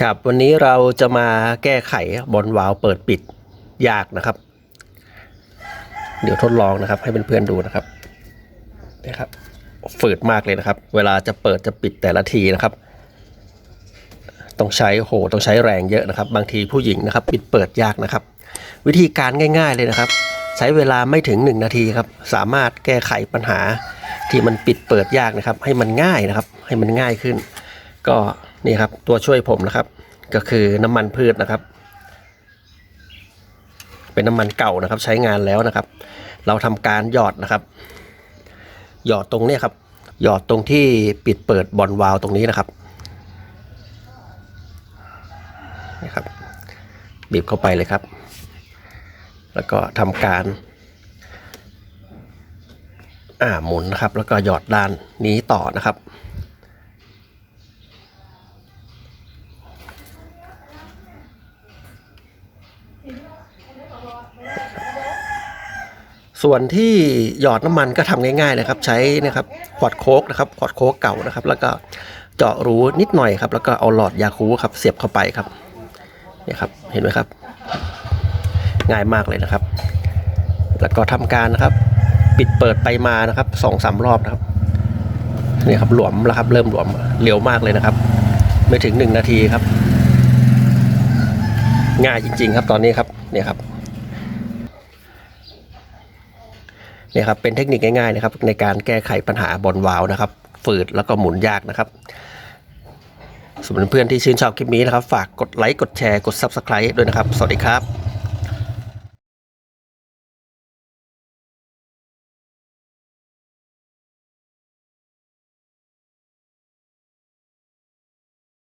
ครับวันนี้เราจะมาแก้ไขบอลวาล์วเปิดปิดยากนะครับ เดี๋ยวทดลองนะครับ ให้เพื่อนๆดูนะครับนี่ครับฝืดมากเลยนะครับ เวลาจะเปิดจะปิดแต่ละทีนะครับ ต้องใช้โหต้องใช้แรงเยอะนะครับ บางทีผู้หญิงนะครับ ปิดเปิดยากนะครับ วิธีการง่าย ๆเลยนะครับ ใช้เวลาไม่ถึง 1 นาทีครับ สามารถแก้ไขปัญหาที่มันปิดเปิดยากนะครับ ให้มันง่ายนะครับ ให้มันง่ายขึ้น ก็ นี่ครับตัวช่วยผมนะครับ ก็คือน้ำมันพืชนะครับ เป็นน้ำมันเก่านะครับ ใช้งานแล้วนะครับ เราทำการหยอดนะครับ หยอดตรงนี้ครับ หยอดตรงที่ปิดเปิดบอลวาล์วตรงนี้นะครับนี่ครับบีบเข้าไปเลยครับ แล้วก็ทำการอ่าหมุนนะครับ แล้วก็หยอดด้านนี้ต่อนะครับ ส่วนที่หยอดน้ำมันก็ทำง่ายๆนะครับ ใช้นะครับขวดโค้กนะครับขวดโค้กเก่านะครับ แล้วก็เจาะรูนิดหน่อยครับ แล้วก็เอาหลอดยาคูครับเสียบเข้าไปครับนี่ครับเห็นไหมครับ ง่ายมากเลยนะครับ แล้วก็ทำการนะครับ ปิดเปิดไปมานะครับสองสามรอบนะครับนี่ครับหลวมแล้วครับ เริ่มหลวมเร็วมากเลยนะครับ ไม่ถึงหนึ่งนาทีครับ ง่ายจริง ๆ ครับตอนนี้ครับเนี่ยครับเนี่ยครับเป็นเทคนิคง่ายๆนะครับในการแก้ไขปัญหาบอลวาวนะครับ ฝืดแล้วก็หมุนยากนะครับสำหรับเพื่อนที่ชื่นชอบคลิปนี้นะครับ ฝากกดไลค์กดแชร์กด Subscribe ด้วยนะครับ สวัสดีครับ